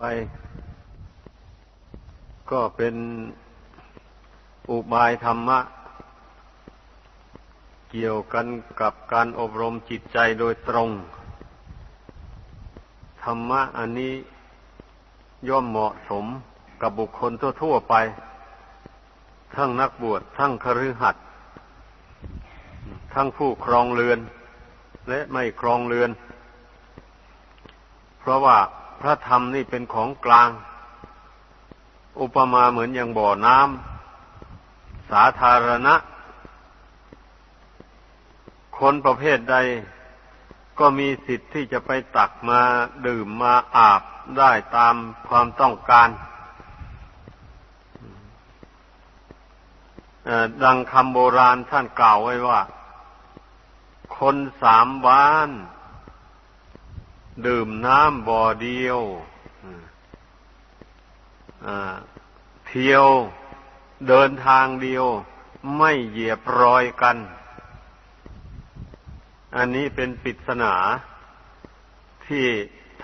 ไป ก็เป็นอุบายธรรมะ เกี่ยวกันกับการอบรมจิตใจโดยตรง ธรรมะอันนี้ย่อมเหมาะสมกับบุคคลทั่วๆไป ทั้งนักบวช ทั้งคฤหัสถ์ทั้งผู้ครองเรือน และไม่ครองเรือน เพราะว่า ระธรรมนี่เป็นของกลาง อุปมาเหมือนอย่างบ่อน้ำสาธารณะ คนประเภทใดก็มีสิทธิ์ที่จะไปตักมาดื่มมาอาบได้ตามความต้องการดังคำโบราณท่านกล่าวไว้ว่า คนสามบ้าน ดื่มน้ำบ่อเดียวเที่ยวเดินทางเดียว ไม่เหยียบรอยกัน อันนี้เป็นปริศนา ที่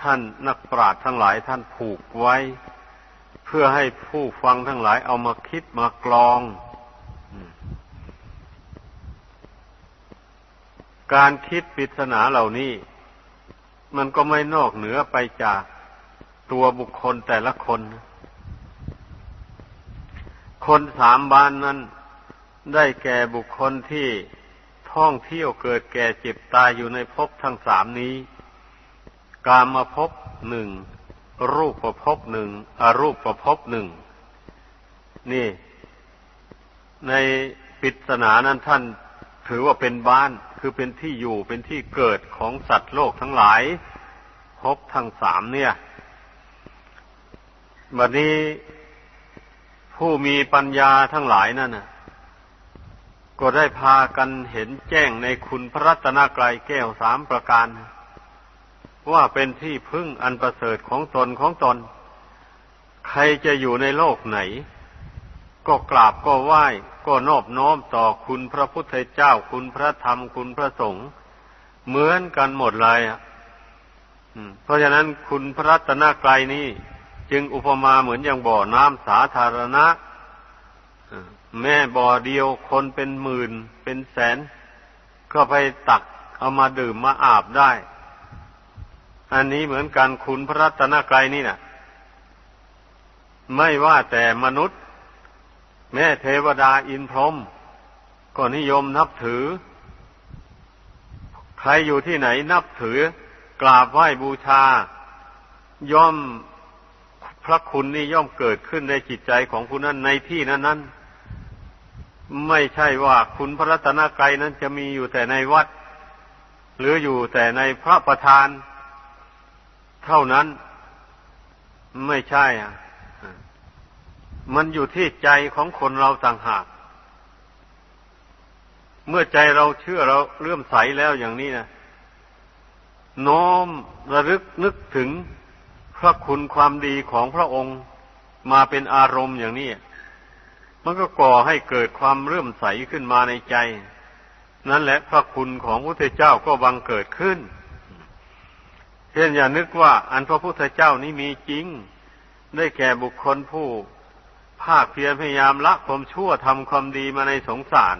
ท่านนักปราชญ์ทั้งหลายท่านผูกไว้ เพื่อให้ผู้ฟังทั้งหลายเอามาคิดมากลอง การคิดปริศนาเหล่านี้ มันก็ไม่นอกเหนือไปจากตัวบุคคลแต่ละคน คนสามบ้านนั้นได้แก่บุคคลที่ท่องเที่ยวเกิดแก่เจ็บตายอยู่ในภพทั้งสามนี้ กามาพบหนึ่ง รูปประพบหนึ่งอรูปประพบหนึ่ง นี่ ในปิศนานั้นท่านถือว่าเป็นบ้าน คือเป็นที่อยู่เป็นที่เกิดของสัตว์โลกทั้งหลายพบทั้งสามเนี่ยบัดนี้ผู้มีปัญญาทั้งหลายนั่นนะก็ได้พากันเห็นแจ้งในคุณพระรัตนกรัยแก้วสามประการ ว่าเป็นที่พึ่งอันประเสริฐของตนของตน ใครจะอยู่ในโลกไหน ก็กราบก็ไหว้ ก็นอบน้อมต่อคุณพระพุทธเจ้าคุณพระธรรมคุณพระสงฆ์เหมือนกันหมดเลยอะเพราะฉะนั้นคุณพระรัตนกรัยนี้ จึงอุปมาเหมือนอย่างบ่อน้ำสาธารณะแม่บ่อเดียวคนเป็นหมื่นเป็นแสน ก็ไปตักเอามาดื่มมาอาบได้ อันนี้เหมือนกันคุณพระรัตนกรัยนี่นะไม่ว่าแต่มนุษย์ แม่เทวดาอินพรหมก็นิยมนับถือ ใครอยู่ที่ไหนนับถือกราบไหว้บูชา ย่อมพระคุณนี่ย่อมเกิดขึ้นในจิตใจของผู้นั้นในที่นั้นนั้นไม่ใช่ว่าคุณพระรัตนกรัยนั้นจะมีอยู่แต่ในวัด หรืออยู่แต่ในพระประธาน เท่านั้นไม่ใช่อะ มันอยู่ที่ใจของคนเราต่างหาก เมื่อใจเราเชื่อเราเลื่อมใสแล้วอย่างนี้นะน้อมระลึกนึกถึงพระคุณความดีของพระองค์มาเป็นอารมณ์อย่างนี้ มันก็ก่อให้เกิดความเลื่อมใสขึ้นมาในใจ นั่นแหละพระคุณของพระพุทธเจ้าก็บังเกิดขึ้นเช่นอย่านึกว่า อันพระพุทธเจ้านี้มีจริง ได้แก่บุคคลผู้ ภาคเพียรพยายามละความชั่วทำความดีมาในสงสาร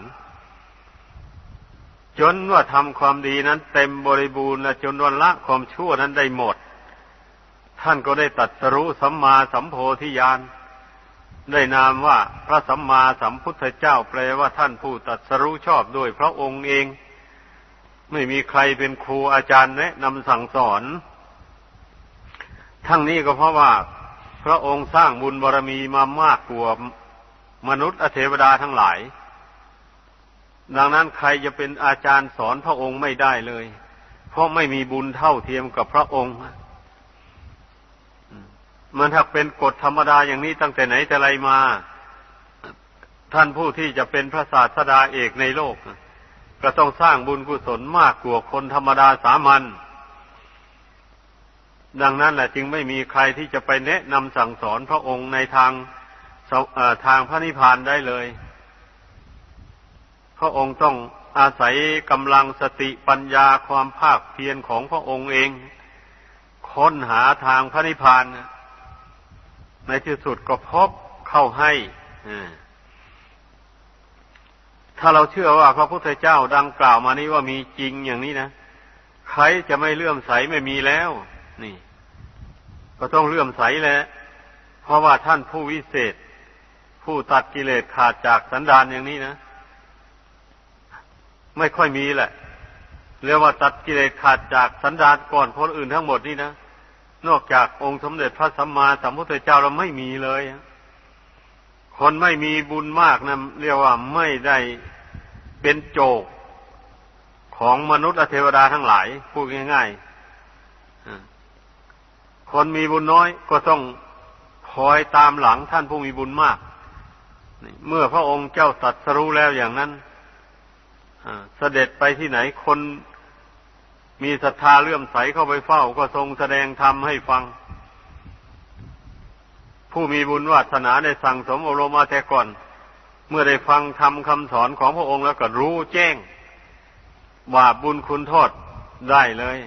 จนว่าทำความดีนั้นเต็มบริบูรณ์และจนวันละความชั่วนั้นได้หมด ท่านก็ได้ตัดสรู้สัมมาสัมโพธิญาณได้นามว่าพระสัมมาสัมพุทธเจ้าแปลว่าท่านผู้ตัดสรู้ชอบด้วยพระองค์เอง ไม่มีใครเป็นครูอาจารย์แนะนำสั่งสอน ทั้งนี้ก็เพราะว่า พระองค์สร้างบุญบารรมีมามากกว่ามนุษย์อเทวดาทั้งหลาย ดังนั้นใครจะเป็นอาจารย์สอนพระองค์ไม่ได้เลย เพราะไม่มีบุญเท่าเทียมกับพระองค์ มันถ้าเป็นกฎธรรมดาอย่างนี้ตั้งแต่ไหนแต่ไรมา ท่านผู้ที่จะเป็นพระศาสดาเอกในโลก ก็ต้องสร้างบุญกุศลมากกว่าคนธรรมดาสามัญ ดังนั้นแหละจึงไม่มีใครที่จะไปแนะนำสั่งสอนพระองค์ในทางทางพระนิพพานได้เลย พระองค์ต้องอาศัยกำลังสติปัญญาความภาคเพียรของพระองค์เอง ค้นหาทางพระนิพพาน ในที่สุดก็พบเข้าให้ ถ้าเราเชื่อว่าพระพุทธเจ้าดังกล่าวมานี้ว่ามีจริงอย่างนี้นะ ใครจะไม่เลื่อมใสไม่มีแล้ว นี่ ก็ต้องเลื่อมใสแหละเพราะว่าท่านผู้วิเศษ ผู้ตัดกิเลสขาดจากสันดานอย่างนี้นะ ไม่ค่อยมีแหละเรียกว่าตัดกิเลสขาดจากสันดานก่อนคนอื่นทั้งหมดนี่นะนอกจากองค์สมเด็จพระสัมมาสัมพุทธเจ้าเราไม่มีเลยคนไม่มีบุญมากนะเรียกว่าไม่ได้เป็นโจกของมนุษย์เทวดาทั้งหลายพูดง่ายๆ คนมีบุญน้อยก็ต้องคอยตามหลังท่านผู้มีบุญมาก เมื่อพระองค์เจ้าตัดสรู้แล้วอย่างนั้นเสด็จไปที่ไหนคนมีศรัทธาเลื่อมใสเข้าไปเฝ้า ก็ทรงแสดงธรรมให้ฟัง ผู้มีบุญวาสนาได้สั่งสมอบรมมาแต่ก่อน เมื่อได้ฟังธรรมคำสอนของพระองค์แล้วก็รู้แจ้ง บาปบุญคุณโทษได้เลย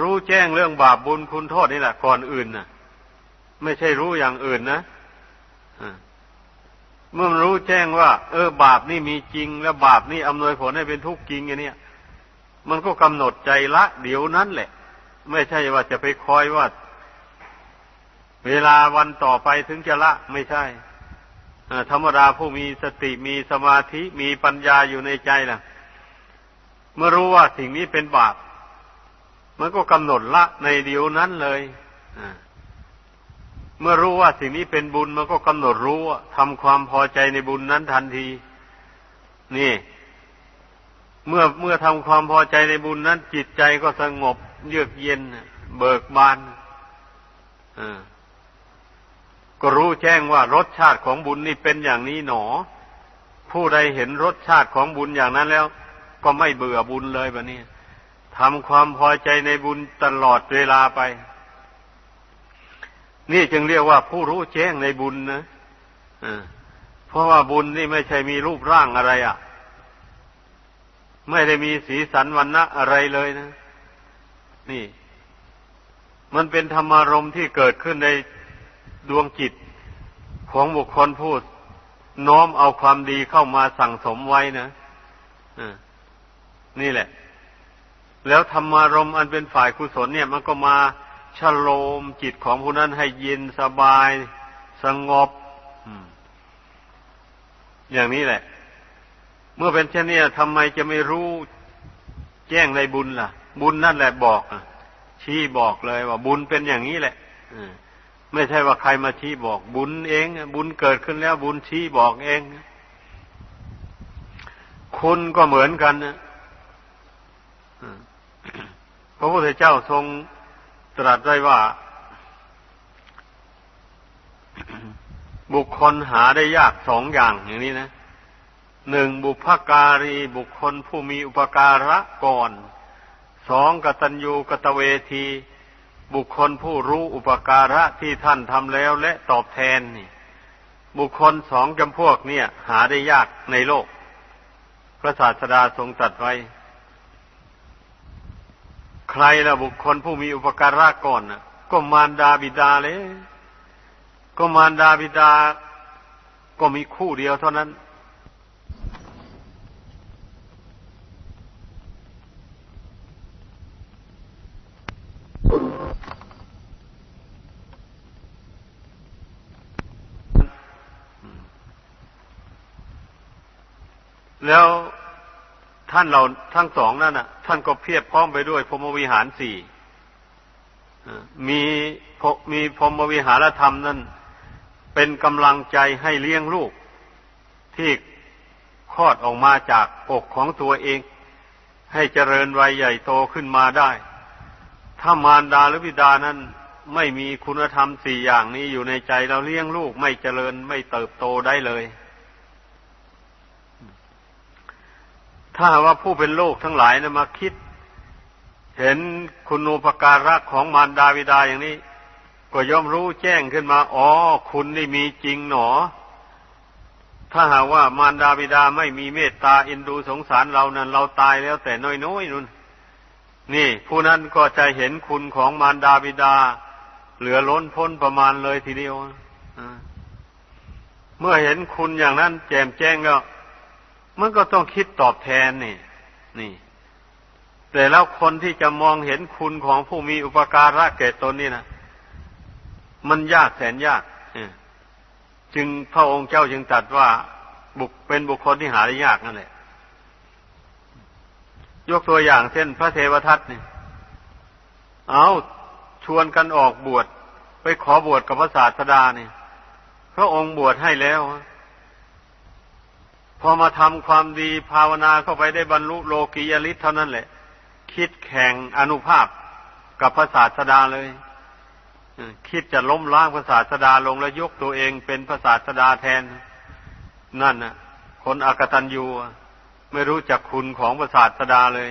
รู้แจ้งเรื่องบาปบุญคุณโทษนี่แหละก่อนอื่นน่ะไม่ใช่รู้อย่างอื่นนะเมื่อมันรู้แจ้งว่า เออ บาปนี่มีจริง แล้วบาปนี่อำนวยผลให้เป็นทุกข์จริงอย่างนี้มันก็กำหนดใจละเดี๋ยวนั้นแหละ ไม่ใช่ว่าจะไปคอยว่า เวลาวันต่อไปถึงจะละไม่ใช่ธรรมดาผู้มีสติมีสมาธิมีปัญญาอยู่ในใจล่ะ เมื่อรู้ว่าสิ่งนี้เป็นบาป มันก็กำหนดละในเดียวนั้นเลยเมื่อรู้ว่าสิ่งนี้เป็นบุญมันก็กำหนดรู้ทำความพอใจในบุญนั้นทันที นี่ เมื่อเมื่อทำความพอใจในบุญนั้น จิตใจก็สงบ เยือกเย็น เบิกบานก็รู้แจ้งว่ารสชาติของบุญนี่เป็นอย่างนี้หนอ ผู้ใดเห็นรสชาติของบุญอย่างนั้นแล้ว ก็ไม่เบื่อบุญเลยแบบนี้ ทำความพอใจในบุญตลอดเวลาไป นี่จึงเรียกว่าผู้รู้แจ้งในบุญนะเพราะว่าบุญนี่ไม่ใช่มีรูปร่างอะไรอะ่ะ ไม่ได้มีสีสันวันณะอะไรเลยนะ นี่ มันเป็นธรรมารมที่เกิดขึ้นในดวงจิตของบุคคลผู้น้อมเอาความดีเข้ามาสั่งสมไว้นะนี่แหละ แล้วธรรมารมอันเป็นฝ่ายกุศลเนี่ย มันก็มาชโลมจิตของผู้นั้นให้เย็นสบาย สงบอย่างนี้แหละ เมื่อเป็นเช่นนี้ทำไมจะไม่รู้แจ้งในบุญล่ะ บุญนั่นแหละบอกชี้บอกเลยว่าบุญเป็นอย่างนี้แหละไม่ใช่ว่าใครมาชี้บอก บุญเอง บุญเกิดขึ้นแล้ว บุญชี้บอกเอง คุณก็เหมือนกันนะ ระพุทธเจ้าทรงตรัสไว้ว่า บุคคลหาได้ยากสองอย่างอย่างนี้นะหนึ่งบุพการีบุคคลผู้มีอุปการะก่อนสองกตัญญูกตเวที บุคคลผู้รู้อุปการะที่ท่านทำแล้วและตอบแทนนี่ บุคคลสองจำพวกเนี่ย หาได้ยากในโลก พระศาสดาทรงตรัสไว้ ใครละบุคคลผู้มีอุปการะก่อนนะก็มารดาบิดาเลย ก็มารดาบิดา ก็มีคู่เดียวเท่านั้น แล้ว ท่านเราทั้งสองนั่นน่ะท่านก็เพียบพร้อมไปด้วยพรหมวิหารสี่มีมีพรหมวิหารธรรมนั่น เป็นกำลังใจให้เลี้ยงลูก ที่คลอดออกมาจากอกของตัวเอง ให้เจริญวัยใหญ่โตขึ้นมาได้ ถ้ามารดาหรือบิดานั้นไม่มีคุณธรรมสี่อย่างนี้อยู่ในใจเราเลี้ยงลูกไม่เจริญไม่เติบโตได้เลย ถ้าว่าผู้เป็นโลกทั้งหลายนะมาคิด เห็นคุณูปการะของมารดาวิดาอย่างนี้ ก็ย่อมรู้แจ้งขึ้นมา อ๋อ คุณนี่มีจริงหนอ ถ้าหากว่ามารดาบิดาไม่มีเมตตาอินดูสงสารเรานั้น เราตายแล้วแต่น้อยๆนุ่น นี่ ผู้นั้นก็จะเห็นคุณของมารดาบิดา เหลือล้นพ้นประมาณเลยทีเดียวเมื่อเห็นคุณอย่างนั้น แจ่มแจ้งก็ มันก็ต้องคิดตอบแทนนี่ นี่ แต่แล้วคนที่จะมองเห็นคุณของผู้มีอุปการะแก่ตนนี่นะมันยากแสนยากจึงพระองค์เจ้าจึงตรัสว่าบุคเป็นบุคคลที่หาได้ยากนั่นแหละ ยกตัวอย่างเช่นพระเทวทัตนี่เอาชวนกันออกบวชไปขอบวชกับพระศาสดาเนี่ยพระองค์บวชให้แล้ว พอมาทำความดีภาวนาเข้าไปได้บรรลุโลกียฤทธิ์เท่านั้นแหละ คิดแข่งอนุภาพกับพระศาสดาเลยคิดจะล้มล้างพระศาสดาลงแล้วยกตัวเองเป็นพระศาสดาแทน นั่นน่ะคนอากตันยูไม่รู้จักคุณของพระศาสดาเลย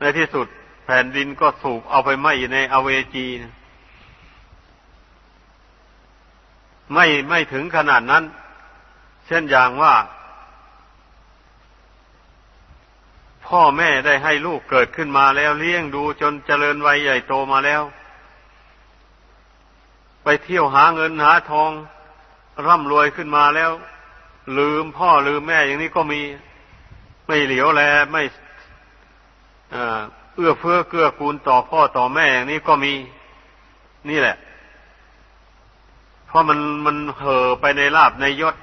ในที่สุดแผ่นดินก็สูบเอาไปไหม้ในอเวจีนะไม่ไม่ถึงขนาดนั้น ช่นอย่างว่า พ่อแม่ได้ให้ลูกเกิดขึ้นมาแล้วเลี้ยงดูจนเจริญวัยใหญ่โตมาแล้ว ไปเที่ยวหาเงินหาทอง ร่ำรวยขึ้นมาแล้ว ลืมพ่อลืมแม่อย่างนี้ก็มีไม่เหลียวแลไม่เอื้อเฟื้อเกื้อกูลต่อพ่อต่อแม่อย่างนี้ก็มี นี่แหละ เพราะมันมันเห่อไปในลาบในยศ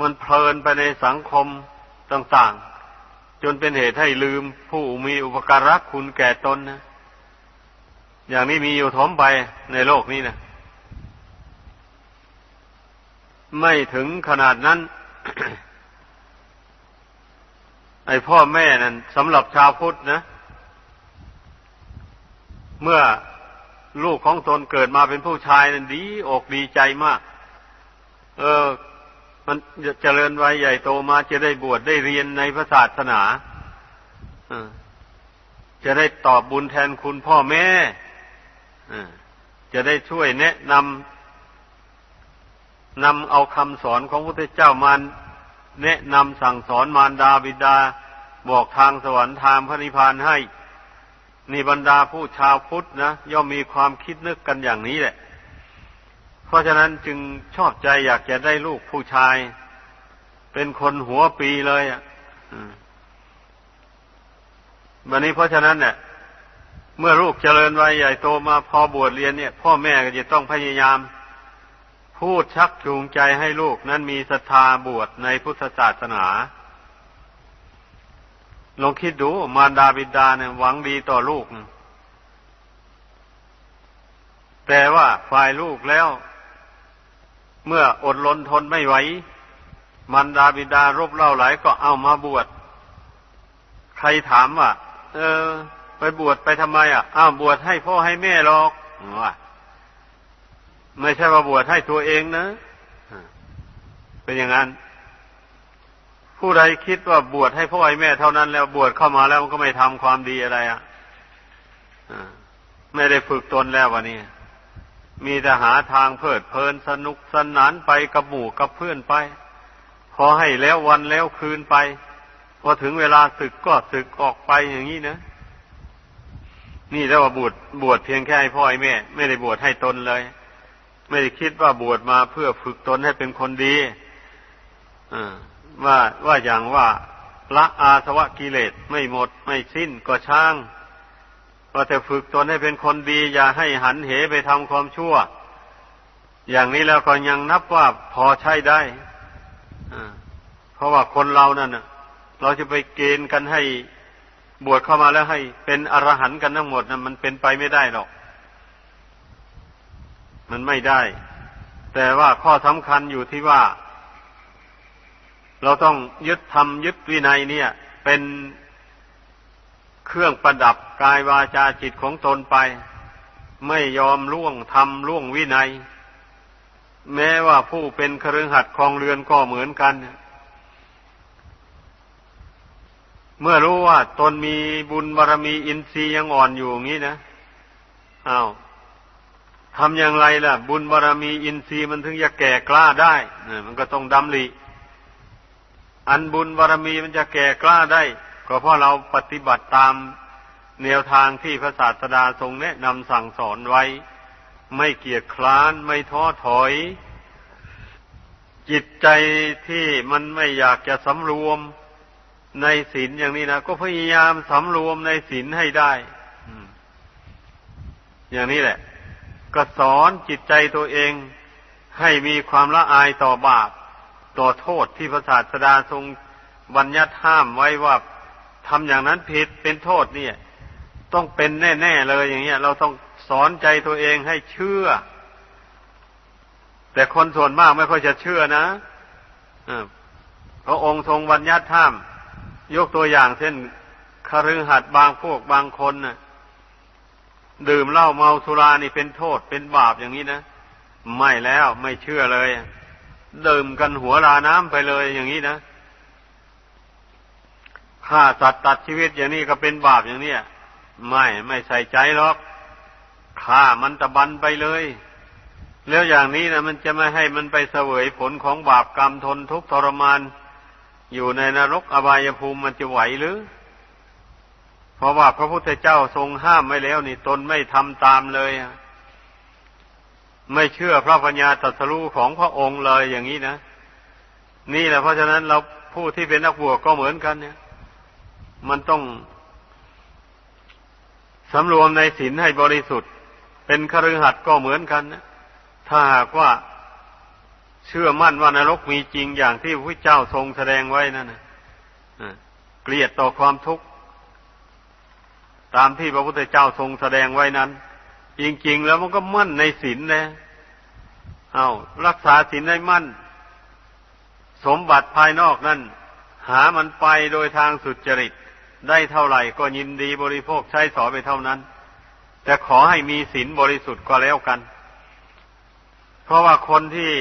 มันเพลินไปในสังคมต่าง ๆ จนเป็นเหตุให้ลืมผู้มีอุปการะคุณแก่ตนนะอย่างนี้มีอยู่ถมไปในโลกนี้นะไม่ถึงขนาดนั้น ไอพ่อแม่นั่นสำหรับชาวพุทธนะ เมื่อลูกของตนเกิดมาเป็นผู้ชายนั้นดีอกดีใจมาก เออ มันจะเจริญวัยใหญ่โตมาจะได้บวชได้เรียนในพระศาสนาจะได้ตอบบุญแทนคุณพ่อแม่จะได้ช่วยแนะนำนำเอาคำสอนของพระพุทธเจ้ามาแนะนำสั่งสอนมารดาบิดา บอกทางสวรรค์ทางพระนิพพานให้ นี่บรรดาผู้ชาวพุทธนะย่อมมีความคิดนึกกันอย่างนี้แหละ เพราะฉะนั้นจึงชอบใจอยากจะได้ลูกผู้ชาย เป็นคนหัวปีเลยอะวันนี้เพราะฉะนั้นเนี่ยเมื่อลูกเจริญวัยใหญ่โตมาพอบวชเรียนเนี่ย พ่อแม่ก็จะต้องพยายาม พูดชักจูงใจให้ลูกนั้นมีศรัทธาบวชในพุทธศาสนาลองคิดดูมารดาบิดาเนี่ยหวังดีต่อลูก แต่ว่าฝ่ายลูกแล้ว เมื่ออดลนทนไม่ไหวมารดาบิดารบเล่าหลายก็เอามาบวช ใครถามว่าเออ ไปบวชไปทำไมอะอ้าวบวชให้พ่อให้แม่หรอกว่าไม่ใช่ว่าบวชให้ตัวเองนะเป็นอย่างนั้น ผู้ใดคิดว่าบวชให้พ่อให้แม่เท่านั้นแล้วบวชเข้ามาแล้วมันก็ไม่ทำความดีอะไรอะไม่ได้ฝึกตนแล้ววะนี่ มีแต่หาทางเพลิดเพลินสนุกสนานไปกับหมู่กับเพื่อนไปพอให้แล้ววันแล้วคืนไปพอถึงเวลาศึกก็ศึกออกไปอย่างนี้นะนี่แล้วว่าบวชบวชเพียงแค่ให้พ่อให้แม่ ไม่ได้บวชให้ตนเลย ไม่ได้คิดว่าบวชมาเพื่อฝึกตนให้เป็นคนดีว่าว่าอย่างว่าละอาสวะกิเลสไม่หมดไม่สิ้นก็ช่าง ก็แต่ฝึกตนให้เป็นคนดี อย่าให้หันเหไปทำความชั่ว อย่างนี้แล้วก็ยังนับว่าพอใช้ได้เพราะว่าคนเรานั่นเราจะไปเกณฑ์กันให้บวชเข้ามาแล้วให้เป็นอรหันต์กันทั้งหมดนะมันเป็นไปไม่ได้หรอก มันไม่ได้ แต่ว่าข้อสำคัญอยู่ที่ว่า เราต้องยึดธรรมยึดวินัยเนี่ย เป็น เครื่องประดับกายวาจาจิตของตนไป ไม่ยอมล่วงธรรมล่วงวินัย แม้ว่าผู้เป็นครือขัดคลองเรือนก็เหมือนกัน เมื่อรู้ว่าตนมีบุญบารรมีอินทรีย์ยังอ่อนอยู่อย่างนี้นะอา้าวทำอย่างไรล่ะ บุญบารรมีอินทรีย์มันถึงจะแก่กล้าได้มันก็ต้องดำริอันบุญบารมีมันจะแก่กล้าได้ ก็เพราะเราปฏิบัติตามแนวทางที่พระศาสดาทรงแนะนำสั่งสอนไว้ ไม่เกียจคร้านไม่ท้อถอย จิตใจที่มันไม่อยากจะสำรวมในศีลอย่างนี้นะก็พยายามสำรวมในศีลให้ได้อย่างนี้แหละ ก็สอนจิตใจตัวเอง ให้มีความละอายต่อบาป ต่อโทษที่พระศาสดาทรงบัญญัติห้ามไว้ว่า ทำอย่างนั้นผิดเป็นโทษเนี่ย ต้องเป็นแน่ ๆ เลยอย่างเงี้ย เราต้องสอนใจตัวเองให้เชื่อ แต่คนส่วนมากไม่ค่อยจะเชื่อนะพระองค์ทรงบัญญัติห้าม ยกตัวอย่างเช่นคฤหัสถ์บางพวกบางคนนะ่ะ ดื่มเหล้าเมาสุรานี่เป็นโทษเป็นบาปอย่างนี้นะไม่แล้วไม่เชื่อเลย ดื่มกันหัวลาน้ำไปเลยอย่างนี้นะ ฆ่าสัตว์ตัดชีวิตอย่างนี้ก็เป็นบาปอย่างนี้ไม่ไม่ใส่ใจหรอกฆ่ามันตะบันไปเลย แล้วอย่างนี้นะมันจะไม่ให้มันไปเสวยผลของบาปกรรมทนทุกข์ทรมาน อยู่ในนรกอบายภูมิมันจะไหวหรือ เพราะว่าพระพุทธเจ้าทรงห้ามไว้แล้วนี่ตนไม่ทำตามเลยไม่เชื่อพระปัญญาตรัสรู้ของพระองค์เลยอย่างนี้นะนี่แหละเพราะฉะนั้นเราผู้ที่เป็นนักบวชก็เหมือนกันเนี่ย มันต้องสำรวมในศีลให้บริสุทธิ์ เป็นคฤหัสถ์ก็เหมือนกันนะถ้าหากว่าเชื่อมั่นว่านรกมีจริงอย่างที่พระเจ้าทรงแสดงไว้นั่นนะเกลียดต่อความทุกข์ ตามที่พระพุทธเจ้าทรงแสดงไว้นั้น จริง ๆ แล้วมันก็มั่นในศีลนะเอารักษาศีลให้มั่น สมบัติภายนอกนั้นหามันไปโดยทางสุจริต ได้เท่าไหร่ก็ยินดีบริโภคใช้สอยไปเท่านั้น แต่ขอให้มีศีลบริสุทธิ์ก็แล้วกัน เพราะว่าคนที่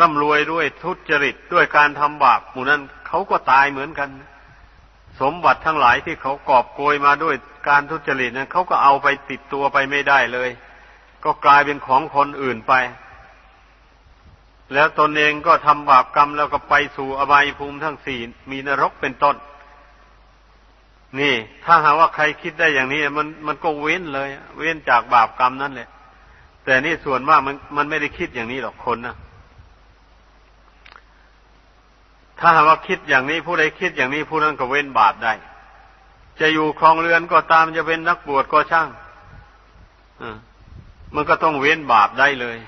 ร่ำรวยด้วยทุจริตด้วยการทำบาปหมู่นั้นเขาก็ตายเหมือนกัน สมบัติทั้งหลายที่เขากอบโกยมาด้วยการทุจริตนั้นเขาก็เอาไปติดตัวไปไม่ได้เลย ก็กลายเป็นของคนอื่นไป แล้วตนเองก็ทำบาปกรรมแล้วก็ไปสู่อบายภูมิทั้งสี่มีนรกเป็นต้น นี่ ถ้าหาว่าใครคิดได้อย่างนี้ มันมันก็เว้นเลย เว้นจากบาปกรรมนั่นแหละ แต่นี่ส่วนมากมันมันไม่ได้คิดอย่างนี้หรอกคนนะถ้าหากว่าคิดอย่างนี้ผู้ใดคิดอย่างนี้ผู้นั้นก็เว้นบาปได้ จะอยู่ครองเรือนก็ตามจะเป็นนักบวชก็ช่างมันก็ต้องเว้นบาปได้เลย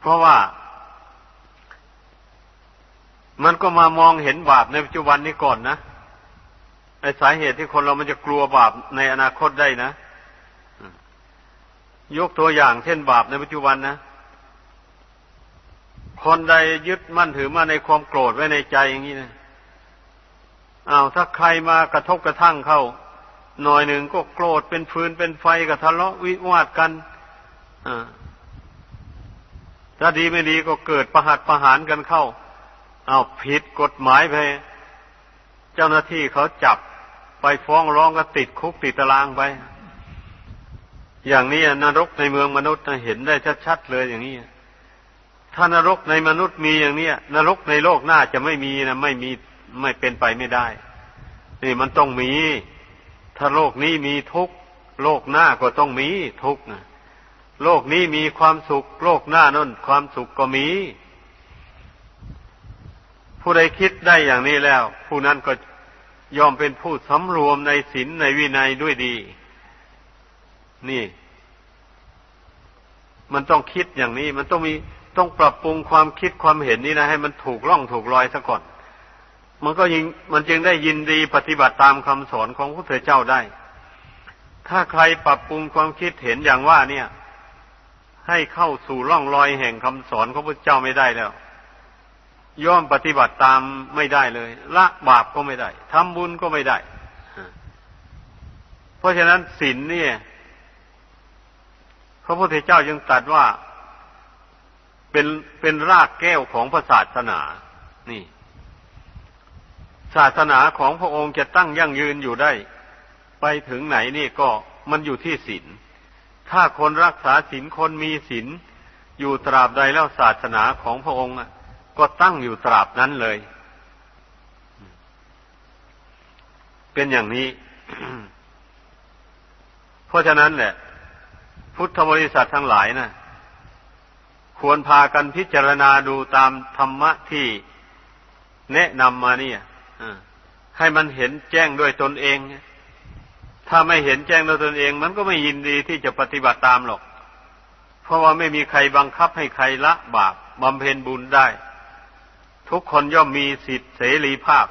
เพราะว่า มันก็มามองเห็นบาปในปัจจุบันนี้ก่อนนะไอสาเหตุที่คนเรามันจะกลัวบาปในอนาคตได้นะ ยกตัวอย่างเช่นบาปในปัจจุบันนะ คนใดยึดมั่นถือมาในความโกรธไว้ในใจอย่างนี้นะอ้าวถ้าใครมากระทบกระทั่งเข้า หน่อยหนึ่งก็โกรธเป็นฟืนเป็นไฟกับทะเลาะวิวาทกันอ่าถ้าดีไม่ดีก็เกิดประหัตประหารกันเข้า เอาผิดกฎหมายไป เจ้าหน้าที่เขาจับไปฟ้องร้องก็ติดคุกติดตารางไป อย่างนี้นรกในเมืองมนุษย์เห็นได้ชัดๆเลยอย่างนี้ถ้านรกในมนุษย์มีอย่างเนี้ย นรกในโลกหน้าจะไม่มีนะไม่มีไม่เป็นไปไม่ได้ นี่มันต้องมี ถ้าโลกนี้มีทุกโลกหน้าก็ต้องมีทุกนะโลกนี้มีความสุข โลกหน้านั่นความสุขก็มี ผู้ใดคิดได้อย่างนี้แล้ว ผู้นั้นก็ยอมเป็นผู้สำรวมในศีลในวินัยด้วยดี นี่ มันต้องคิดอย่างนี้ มันต้องมีต้องปรับปรุงความคิดความเห็นนี้นะให้มันถูกล่องถูกรอยซะก่อน มันก็ยิงมันจึงได้ยินดีปฏิบัติตามคำสอนของพระเถรเจ้าได้ ถ้าใครปรับปรุงความคิดเห็นอย่างว่าเนี่ย ให้เข้าสู่ร่องรอยแห่งคำสอนของพระเจ้าไม่ได้แล้ว ย่อมปฏิบัติตามไม่ได้เลย ละบาปก็ไม่ได้ทำบุญก็ไม่ได้ เพราะฉะนั้นศีลเนี่ย พระพุทธเจ้ายังตรัสว่าเป็นเป็นรากแก้วของพระศาสนา นี่ ศาสนาของพระองค์จะตั้งยั่งยืนอยู่ได้ ไปถึงไหนนี่ก็มันอยู่ที่ศีล ถ้าคนรักษาศีลคนมีศีลอยู่ตราบใดแล้วศาสนาของพระองค์ ก็ตั้งอยู่ตราบนั้นเลย เป็นอย่างนี้ เพราะฉะนั้นแหละ พุทธบริษัททั้งหลายนะควรพากันพิจารณาดูตามธรรมะที่แนะนำมาเนี่ยให้มันเห็นแจ้งด้วยตนเอง ถ้าไม่เห็นแจ้งด้วยตนเอง มันก็ไม่ยินดีที่จะปฏิบัติตามหรอก เพราะว่าไม่มีใครบังคับให้ใครละบาปบำเพ็ญบุญได้ ทุกคนย่อมมีสิทธิเสรีภาพ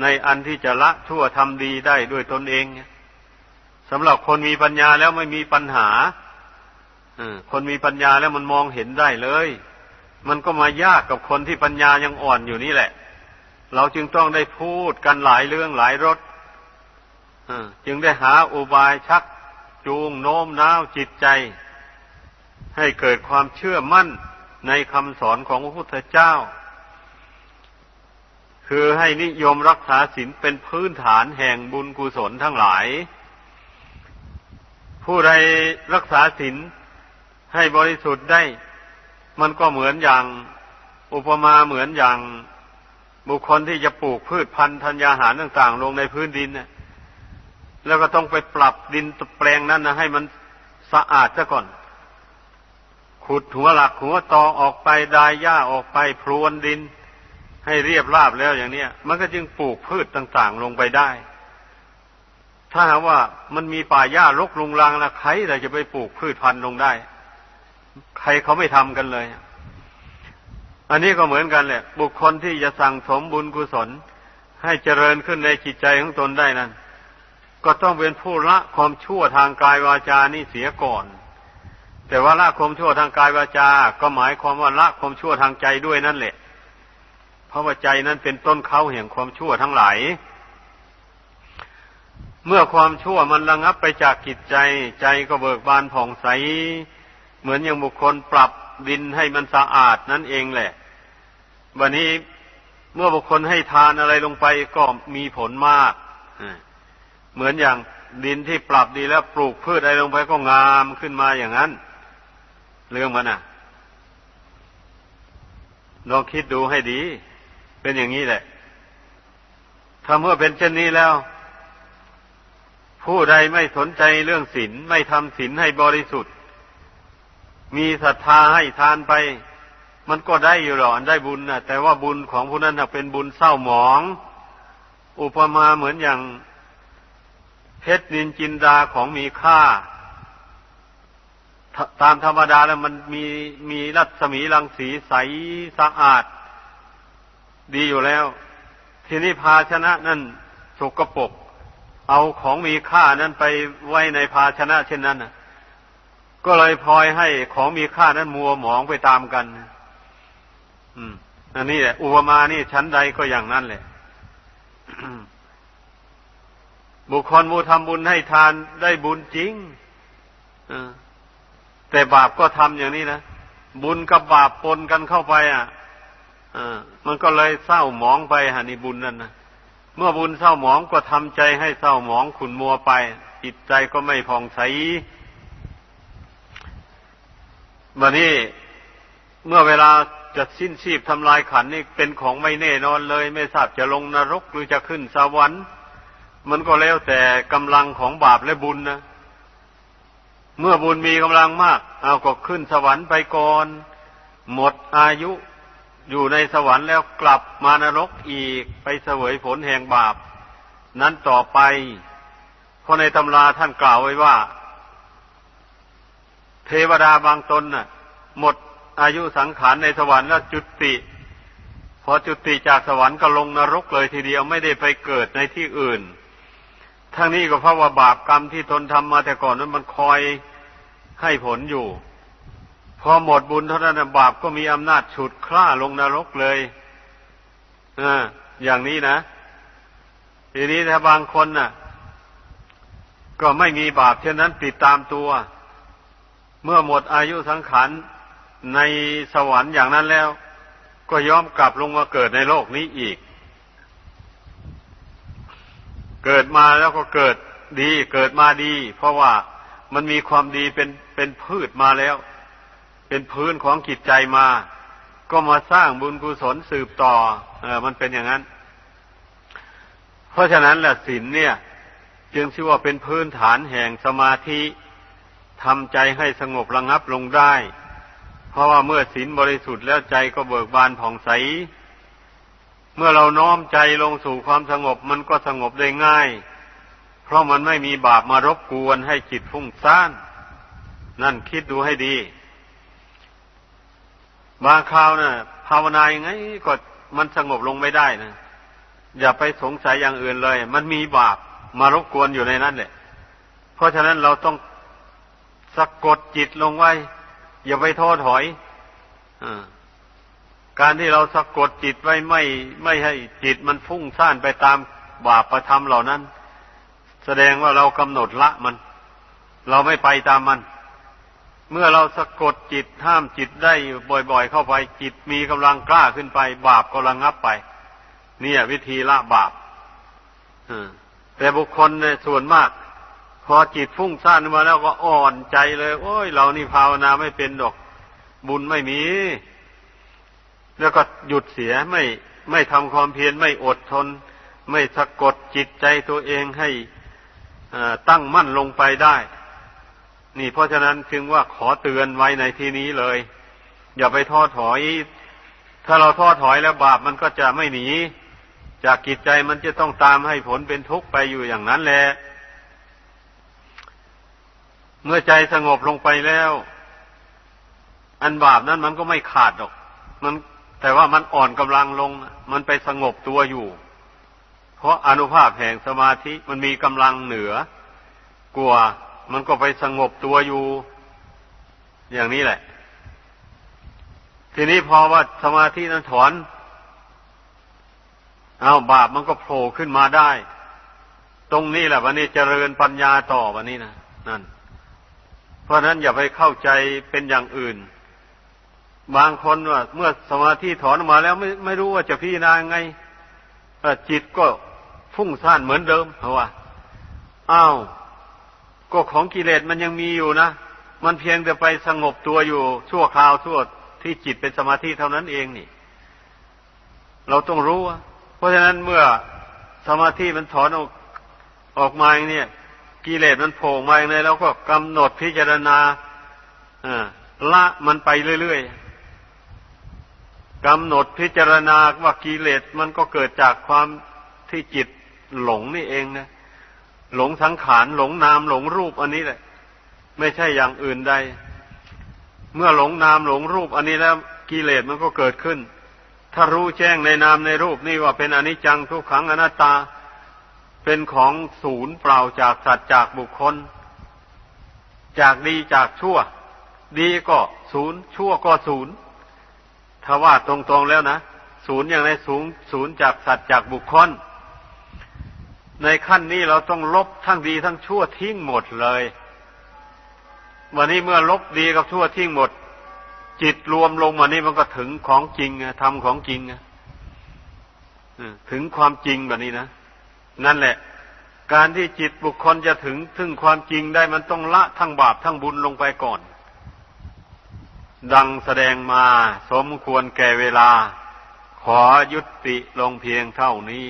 ในอันที่จะละชั่วทำดีได้ด้วยตนเองสำหรับคนมีปัญญาแล้วไม่มีปัญหาคนมีปัญญาแล้วมันมองเห็นได้เลย มันก็มายากกับคนที่ปัญญายังอ่อนอยู่นี่แหละ เราจึงต้องได้พูดกันหลายเรื่องหลายรสจึงได้หาอุบายชักจูงโน้มน้าวจิตใจ ให้เกิดความเชื่อมั่นในคำสอนของพระพุทธเจ้า คือให้นิยมรักษาศีลเป็นพื้นฐานแห่งบุญกุศลทั้งหลาย ผู้ใดรักษาศีลให้บริสุทธิ์ได้ มันก็เหมือนอย่างอุปมาเหมือนอย่างบุคคลที่จะปลูกพืชพันธุ์ธัญญาหารต่าง ๆ ลงในพื้นดินแล้วก็ต้องไปปรับดินแปลงนั้นนะให้มันสะอาดซะก่อน ขุดหัวหลักหัวตอออกไปดายหญ้าออกไปพรวนดิน ให้เรียบราบแล้วอย่างเนี้ยมันก็จึงปลูกพืชต่างๆ ลงไปได้ ถ้าหากว่ามันมีป่าหญ้ารกลุงรังละใครจะไปปลูกพืชพันธุ์ลงได้ ใครเขาไม่ทำกันเลย อันนี้ก็เหมือนกันแหละ บุคคลที่จะสั่งสมบุญกุศล ให้เจริญขึ้นในจิตใจของตนได้นั้นก็ต้องเป็นผู้ละความชั่วทางกายวาจานี่เสียก่อน แต่ว่าละความชั่วทางกายวาจา ก็หมายความว่าละความชั่วทางใจด้วยนั่นแหละ เพราะว่าใจนั้นเป็นต้นเขาแห่งความชั่วทั้งหลาย เมื่อความชั่วมันระงับไปจากจิตใจ ใจก็เบิกบานผ่องใส เหมือนอย่างบุคคลปรับดินให้มันสะอาดนั่นเองแหละ วันนี้เมื่อบุคคลให้ทานอะไรลงไปก็มีผลมาก เหมือนอย่างดินที่ปรับดีแล้วปลูกพืชอะไรลงไปก็งามขึ้นมาอย่างนั้น เรื่องมันอะลองคิดดูให้ดี เป็นอย่างนี้แหละถ้าเมื่อเป็นเช่นนี้แล้ว ผู้ใดไม่สนใจเรื่องศีลไม่ทำศีลให้บริสุทธิ์ มีศรัทธาให้ทานไป มันก็ได้อยู่หรอกได้บุญนะแต่ว่าบุญของผู้นั้นเป็นบุญเศร้าหมอง อุปมาเหมือนอย่างเพชรนินจินดาของมีค่า ตามธรรมดาแล้วมันมีมีรัศมีรังสีใสสะอาด ดีอยู่แล้ว ทีนี้ภาชนะนั่นสกปรกเอาของมีค่านั้นไปไว้ในภาชนะ เช่นนั้นก็เลยพลอยให้ของมีค่านั้นมัวหมองไปตามกันอืมอันนี้แหละอุปมานี่ชั้นใดก็อย่างนั้นแหละบุคคลมูทำบุญให้ทานได้บุญจริงแต่บาปก็ทำอย่างนี้นะบุญกับบาปปนกันเข้าไป อะ มันก็เลยเศร้าหมองไปฮะนี่บุญนั่นนะเมื่อบุญเศร้าหมองก็ทำใจให้เศร้าหมองขุนมัวไป จิตใจก็ไม่ผ่องใสวันนี้เมื่อเวลาจะสิ้นชีพทำลายขันนี่เป็นของไม่แน่นอนเลย ไม่ทราบจะลงนรกหรือจะขึ้นสวรรค์ มันก็แล้วแต่กำลังของบาปและบุญนะเมื่อบุญมีกำลังมาก เอาก็ขึ้นสวรรค์ไปก่อน หมดอายุ อยู่ในสวรรค์แล้วกลับมานรกอีกไปเสวยผลแห่งบาป นั้นต่อไปเพราะในตำราท่านกล่าวไว้ว่า เทวดาบางตนน่ะ หมดอายุสังขารในสวรรค์แล้วจุติ พอจุติจากสวรรค์ก็ลงนรกเลยทีเดียวไม่ได้ไปเกิดในที่อื่น ทั้งนี้ก็เพราะว่าบาปกรรมที่ตนทำมาแต่ก่อนนั้นมันคอยให้ผลอยู่ พอหมดบุญเท่านั้นบาปก็มีอำนาจฉุดคล้าลงนรกเลยออย่างนี้นะ ทีนี้ถ้าบางคนน่ะ ก็ไม่มีบาปเช่นนั้นติดตามตัว เมื่อหมดอายุสังขารในสวรรค์อย่างนั้นแล้ว ก็ยอมกลับลงมาเกิดในโลกนี้อีก เกิดมาแล้วก็เกิดดี เกิดมาดี เพราะว่ามันมีความดีเป็นเป็นพืชมาแล้ว เป็นพื้นของจิตใจมา ก็มาสร้างบุญกุศลสืบต่อ เออ มันเป็นอย่างนั้น เพราะฉะนั้นแหละศีลเนี่ย จึงชื่อว่าเป็นพื้นฐานแห่งสมาธิทำใจให้สงบระงับลงได้ เพราะว่าเมื่อศีลบริสุทธิ์แล้วใจก็เบิกบานผ่องใส เมื่อเราน้อมใจลงสู่ความสงบมันก็สงบได้ง่าย เพราะมันไม่มีบาปมารบกวนให้จิตฟุ้งซ่าน นั่นคิดดูให้ดี บางคราวนะ่ะ ภาวนายังไงก็มันสงบลงไม่ได้นะอย่าไปสงสัยอย่างอื่นเลย มันมีบาปมารบกวนอยู่ในนั้นแหละเพราะฉะนั้นเราต้องสะกดจิตลงไว้ อย่าไปท้อถอยอการที่เราสะกดจิตไว้ไม่ไม่ให้จิตมันฟุ้งซ่านไปตามบาปประทำเหล่านั้น แสดงว่าเรากำหนดละมัน เราไม่ไปตามมัน เมื่อเราสะกดจิตห้ามจิตได้บ่อย ๆ เข้าไปจิตมีกำลังกล้าขึ้นไป บาปก็ระงับไป เนี่ย วิธีละบาปแต่บุคคลในส่วนมาก พอจิตฟุ้งซ่านมาแล้วก็อ่อนใจเลย โอ้ย เรานี่ภาวนาไม่เป็นดอก บุญไม่มี แล้วก็หยุดเสียไม่ไม่ทำความเพียรไม่อดทน ไม่สะกดจิตใจตัวเองให้ตั้งมั่นลงไปได้ นี่เพราะฉะนั้นจึงว่าขอเตือนไว้ในที่นี้เลย อย่าไปท้อถอย ถ้าเราท้อถอยแล้วบาปมันก็จะไม่หนี จากกิจใจมันจะต้องตามให้ผลเป็นทุกข์ไปอยู่อย่างนั้นแหละเมื่อใจสงบลงไปแล้ว อันบาปนั้นมันก็ไม่ขาดหรอก มันแต่ว่ามันอ่อนกำลังลง มันไปสงบตัวอยู่ เพราะอนุภาพแห่งสมาธิมันมีกำลังเหนือกลัว มันก็ไปสงบตัวอยู่อย่างนี้แหละ ทีนี้พอว่าสมาธินั้นถอนเอาบาปมันก็โผล่ขึ้นมาได้ ตรงนี้แหละวันนี้เจริญปัญญาต่อวันนี้นะนั่น เพราะนั้นอย่าไปเข้าใจเป็นอย่างอื่น บางคนว่าเมื่อสมาธิถอนมาแล้วไม่ไม่รู้ว่าจะพิจารณาไงจิตก็ฟุ้งซ่านเหมือนเดิมเพราะว่าอ้าว ก็ของกิเลสมันยังมีอยู่นะ มันเพียงแต่ไปสงบตัวอยู่ ชั่วคราวชั่วที่จิตเป็นสมาธิเท่านั้นเองนี่ เราต้องรู้ เพราะฉะนั้นเมื่อสมาธิมันถอนออกออกมาอย่างนี้กิเลสมันโผล่มาอย่างนี้แล้วก็กำหนดพิจารณาละมันไปเรื่อยๆกำหนดพิจารณาว่ากิเลสมันก็เกิดจากความที่จิตหลงนี่เองนะ หลงสังขารหลงนามหลงรูปอันนี้แหละ ไม่ใช่อย่างอื่นใด เมื่อหลงนามหลงรูปอันนี้แล้วกิเลสมันก็เกิดขึ้น ถ้ารู้แจ้งในนามในรูปนี่ว่าเป็นอนิจจังทุกขังอนัตตา เป็นของศูนย์เปล่าจากสัตว์จากบุคคล จากดีจากชั่ว ดีก็ศูนย์ชั่วก็ศูนย์ถ้าว่าตรงๆแล้วนะศูนย์อย่างไรสูงศูนย์จากสัตว์จากบุคคล ในขั้นนี้เราต้องลบทั้งดีทั้งชั่วทิ้งหมดเลย วันนี้เมื่อลบดีกับชั่วทิ้งหมด จิตรวมลงมานี่มันก็ถึงของจริงทำของจริงถึงความจริงแบบนี้นะนั่นแหละ การที่จิตบุคคลจะถึงถึงความจริงได้มันต้องละทั้งบาปทั้งบุญลงไปก่อน ดังแสดงมาสมควรแก่เวลา ขอยุติลงเพียงเท่านี้